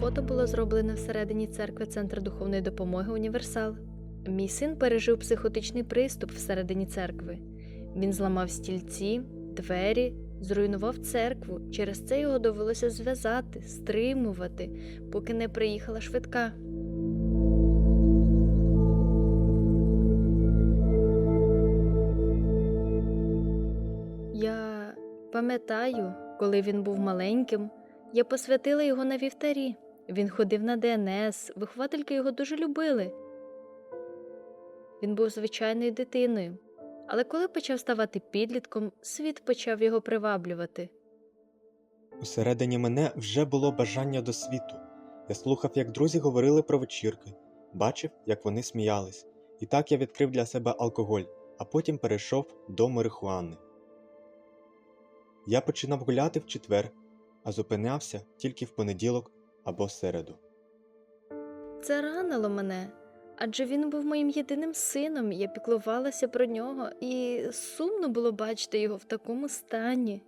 фото було зроблене всередині церкви Центр духовної допомоги Універсал. Мій син пережив психотичний приступ всередині церкви. Він зламав стільці, двері, зруйнував церкву. Через це його довелося зв'язати, стримувати, поки не приїхала швидка. Я пам'ятаю, коли він був маленьким, я посвятила його на вівтарі. Він ходив на ДНС, виховательки його дуже любили. Він був звичайною дитиною. Але коли почав ставати підлітком, світ почав його приваблювати. Усередині мене вже було бажання до світу. Я слухав, як друзі говорили про вечірки, бачив, як вони сміялись, і так я відкрив для себе алкоголь, а потім перейшов до марихуани. Я починав гуляти в четвер, а зупинявся тільки в понеділок або середу. Це ранило мене, адже він був моїм єдиним сином, я піклувалася про нього, і сумно було бачити його в такому стані.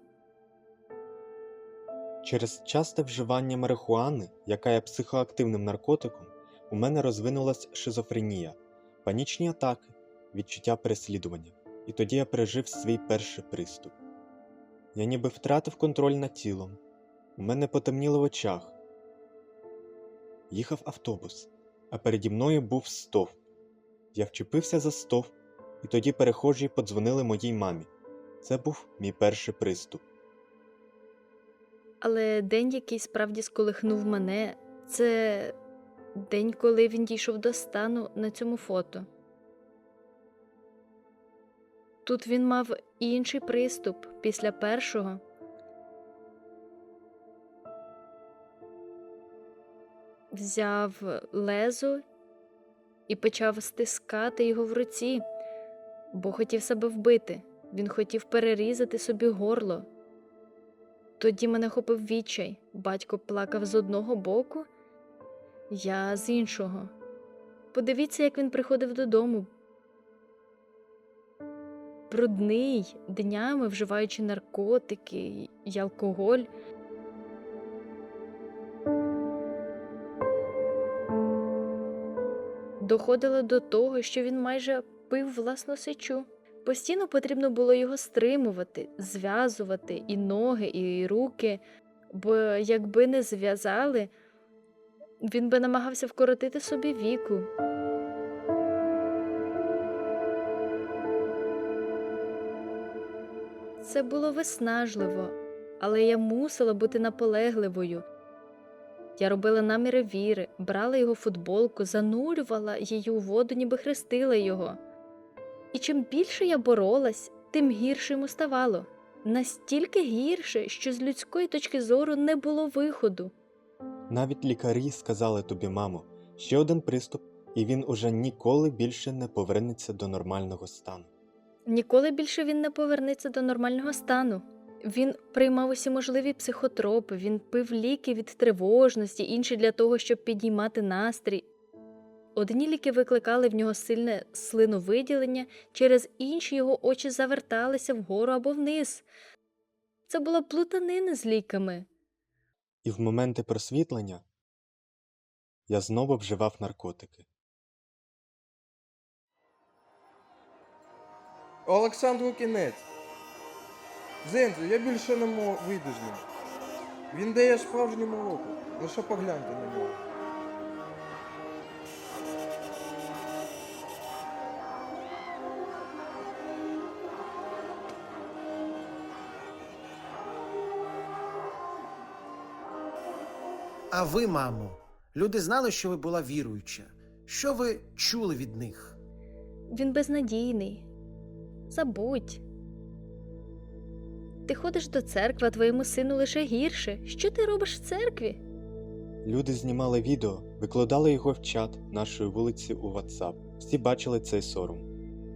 Через часте вживання марихуани, яка є психоактивним наркотиком, у мене розвинулась шизофренія, панічні атаки, відчуття переслідування, і тоді я пережив свій перший приступ. Я ніби втратив контроль над тілом. У мене потемніло в очах. Їхав автобус, а переді мною був стовп. Я вчепився за стовп, і тоді перехожі подзвонили моїй мамі. Це був мій перший приступ. Але день, який справді сколихнув мене, це день, коли він дійшов до стану на цьому фото. Тут він мав інший приступ після першого. Взяв лезо і почав стискати його в руці, бо хотів себе вбити. Він хотів перерізати собі горло. Тоді мене хопив відчай. Батько плакав з одного боку, я з іншого. Подивіться, як він приходив додому. Брудний, днями вживаючи наркотики й алкоголь. Доходило до того, що він майже пив власну сечу. Постійно потрібно було його стримувати, зв'язувати і ноги, і руки, бо якби не зв'язали, він би намагався вкоротити собі віку. Це було виснажливо, але я мусила бути наполегливою. Я робила наміри віри, брала його футболку, занурювала її у воду, ніби хрестила його. І чим більше я боролась, тим гірше йому ставало. Настільки гірше, що з людської точки зору не було виходу. Навіть лікарі сказали тобі, мамо, ще один приступ, і він уже ніколи більше не повернеться до нормального стану. Ніколи більше він не повернеться до нормального стану. Він приймав усі можливі психотропи, він пив ліки від тривожності, інші для того, щоб підіймати настрій. Одні ліки викликали в нього сильне слиновиділення, через інші його очі заверталися вгору або вниз. Це була плутанина з ліками. І в моменти просвітлення я знову вживав наркотики. Олександру кінець. Зензу, я більше не мо- вийду з ним. Він дає справжню молоку. Лише погляньте на нього. А ви, мамо, люди знали, що ви була віруюча. Що ви чули від них? Він безнадійний. Забудь. Ти ходиш до церкви, а твоєму сину лише гірше. Що ти робиш в церкві? Люди знімали відео, викладали його в чат нашої вулиці у WhatsApp. Всі бачили цей сором.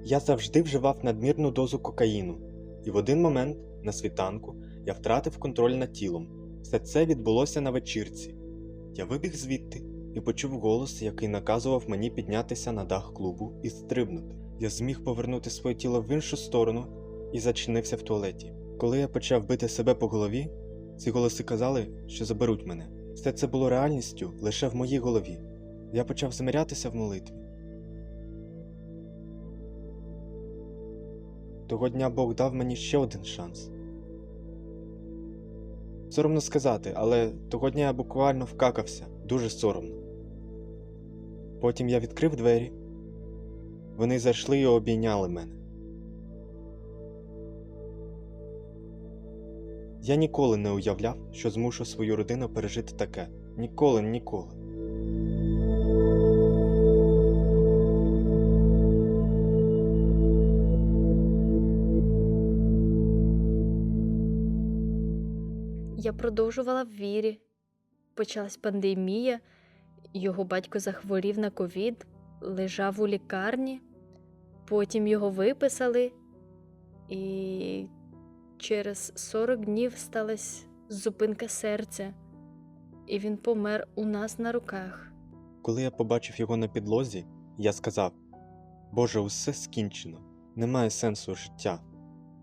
Я завжди вживав надмірну дозу кокаїну, і в один момент, на світанку, я втратив контроль над тілом. Все це відбулося на вечірці. Я вибіг звідти і почув голос, який наказував мені піднятися на дах клубу і стрибнути. Я зміг повернути своє тіло в іншу сторону і зачинився в туалеті. Коли я почав бити себе по голові, ці голоси казали, що заберуть мене. Все це було реальністю лише в моїй голові. Я почав замирятися в молитві. Того дня Бог дав мені ще один шанс. Соромно сказати, але того дня я буквально вкакався, дуже соромно. Потім я відкрив двері. Вони зайшли і обійняли мене. Я ніколи не уявляв, що змушу свою родину пережити таке. Ніколи, ніколи. Я продовжувала в вірі. Почалась пандемія, його батько захворів на ковід, лежав у лікарні, потім його виписали, і через 40 днів сталася зупинка серця, і він помер у нас на руках. Коли я побачив його на підлозі, я сказав: Боже, усе скінчено, немає сенсу життя.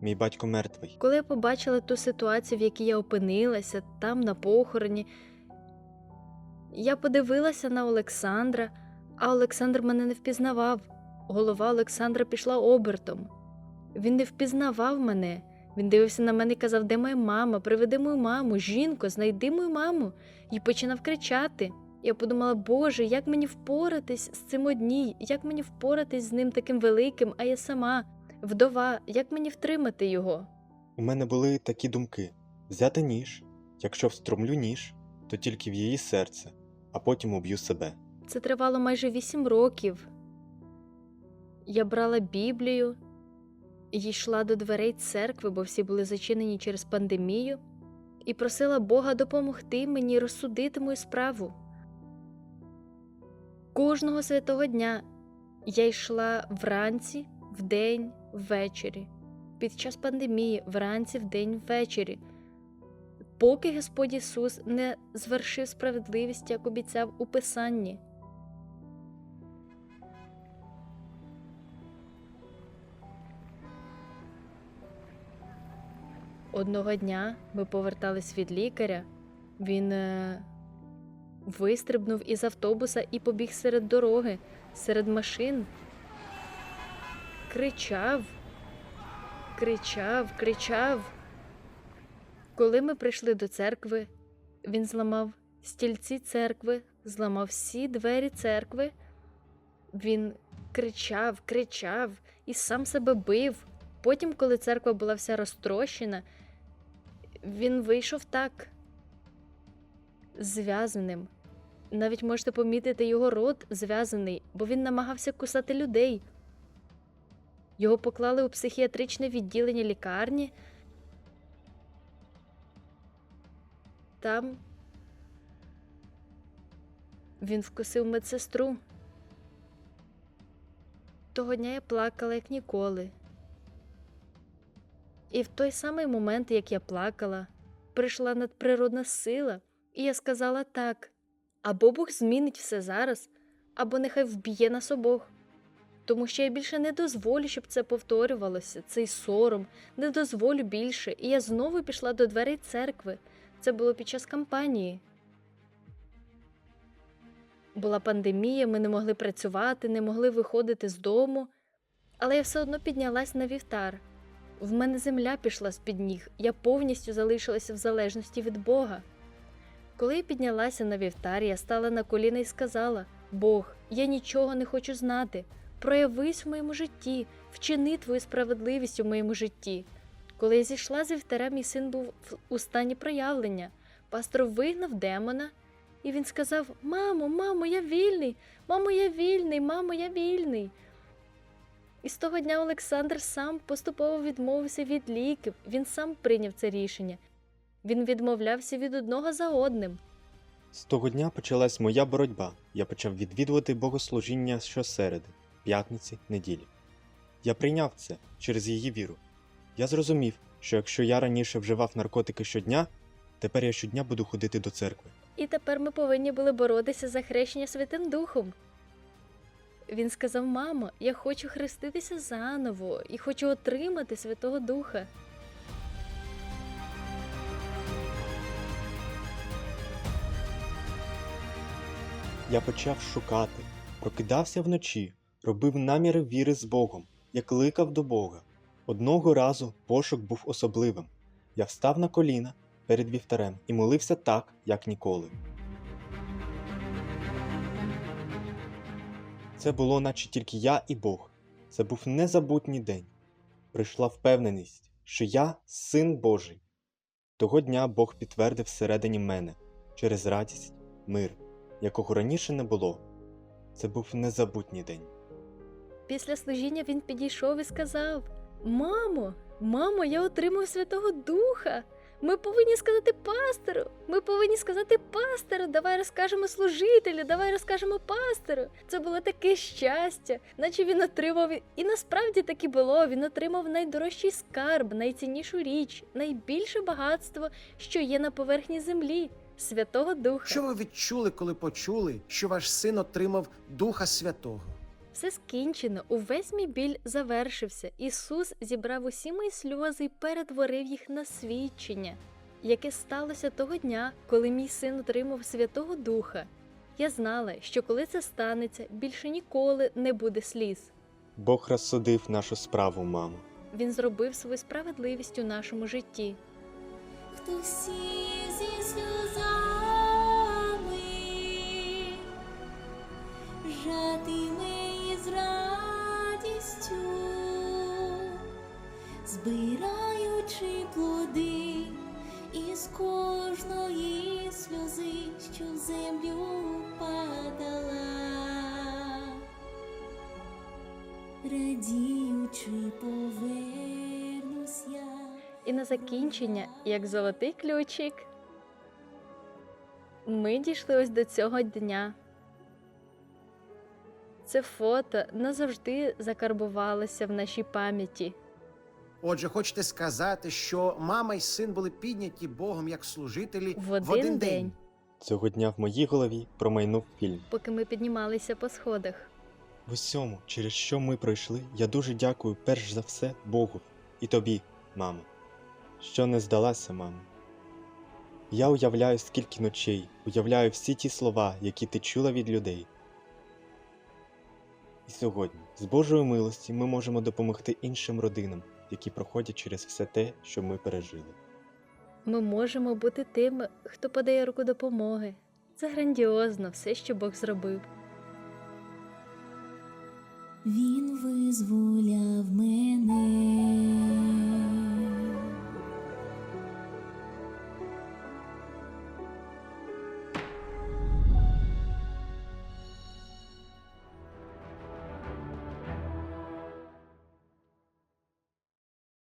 Мій батько мертвий. Коли я побачила ту ситуацію, в якій я опинилася, там на похороні, я подивилася на Олександра, а Олександр мене не впізнавав. Голова Олександра пішла обертом. Він не впізнавав мене. Він дивився на мене і казав, де моя мама, приведи мою маму, жінко, знайди мою маму. І починав кричати. Я подумала, Боже, як мені впоратись з цим одній, як мені впоратись з ним таким великим, а я сама, вдова, як мені втримати його? У мене були такі думки: взяти ніж, якщо встромлю ніж, то тільки в її серце, а потім уб'ю себе. Це тривало майже вісім років. Я брала Біблію йшла до дверей церкви, бо всі були зачинені через пандемію, і просила Бога допомогти мені розсудити мою справу. Кожного святого дня я йшла вранці, вдень, ввечері. Під час пандемії вранці, вдень, ввечері. Поки Господь Ісус не звершив справедливість, як обіцяв у Писанні. Одного дня ми повертались від лікаря. Він е, вистрибнув із автобуса і побіг серед дороги, серед машин. Кричав, кричав, кричав. Коли ми прийшли до церкви, він зламав стільці церкви, зламав всі двері церкви. Він кричав, кричав і сам себе бив. Потім, коли церква була вся розтрощена, він вийшов так, зв'язаним. Навіть можете помітити його рот зв'язаний, бо він намагався кусати людей. Його поклали у психіатричне відділення лікарні. Там він вкусив медсестру. Того дня я плакала, як ніколи. І в той самий момент, як я плакала, прийшла надприродна сила, і я сказала так: або Бог змінить все зараз, або нехай вб'є нас обох. Тому що я більше не дозволю, щоб це повторювалося, цей сором, не дозволю більше. І я знову пішла до дверей церкви. Це було під час кампанії. Була пандемія, ми не могли працювати, не могли виходити з дому. Але я все одно піднялась на вівтар. В мене земля пішла з-під ніг, я повністю залишилася в залежності від Бога. Коли я піднялася на вівтар, я стала на коліна і сказала: Бог, я нічого не хочу знати. Проявись в моєму житті, вчини твою справедливість у моєму житті. Коли я зійшла з вівтаря, мій син був у стані проявлення. Пастор вигнав демона, і він сказав: Мамо, мамо, я вільний, мамо, я вільний, мамо, я вільний. І з того дня Олександр сам поступово відмовився від ліків, він сам прийняв це рішення. Він відмовлявся від одного за одним. З того дня почалась моя боротьба. Я почав відвідувати богослужіння щосереди, п'ятниці, неділі. Я прийняв це через її віру. Я зрозумів, що якщо я раніше вживав наркотики щодня, тепер я щодня буду ходити до церкви. І тепер ми повинні були боротися за хрещення Святим Духом. Він сказав: Мамо, я хочу хреститися заново і хочу отримати Святого Духа. Я почав шукати, прокидався вночі, робив наміри віри з Богом, я кликав до Бога. Одного разу пошук був особливим. Я встав на коліна перед вівтарем і молився так, як ніколи. Це було, наче тільки я і Бог. Це був незабутній день. Прийшла впевненість, що я син Божий. Того дня Бог підтвердив всередині мене через радість, мир, якого раніше не було. Це був незабутній день. Після служіння він підійшов і сказав: Мамо, мамо, я отримав Святого Духа. Ми повинні сказати пастору. Ми повинні сказати пастору. Давай розкажемо служителю, давай розкажемо пастору. Це було таке щастя, наче він отримав, і насправді так було. Він отримав найдорожчий скарб, найціннішу річ, найбільше багатство, що є на поверхні землі Святого Духа. Що ви відчули, коли почули, що ваш син отримав Духа Святого? Все скінчено, увесь мій біль завершився. Ісус зібрав усі мої сльози і перетворив їх на свідчення, яке сталося того дня, коли мій син отримав Святого Духа. Я знала, що коли це станеться, більше ніколи не буде сліз. Бог розсудив нашу справу, мамо. Він зробив свою справедливість у нашому житті. Хто сів зі сльозами, жатиме збираючи плоди із кожної сльози, що в землю падала, радіючи повернусь я. І на закінчення, як золотий ключик, ми дійшли ось до цього дня. Це фото назавжди закарбувалося в нашій пам'яті. Отже, хочете сказати, що мама і син були підняті Богом як служителі В один день. Цього дня в моїй голові промайнув фільм. поки ми піднімалися по сходах. В усьому, через що ми пройшли, я дуже дякую перш за все Богу і тобі, мамо, що не здалася, мамо. Я уявляю, скільки ночей, уявляю всі ті слова, які ти чула від людей. І сьогодні, з Божої милості, ми можемо допомогти іншим родинам, які проходять через все те, що ми пережили. Ми можемо бути тими, хто подає руку допомоги. Це грандіозно все, що Бог зробив. Він визволяв мене.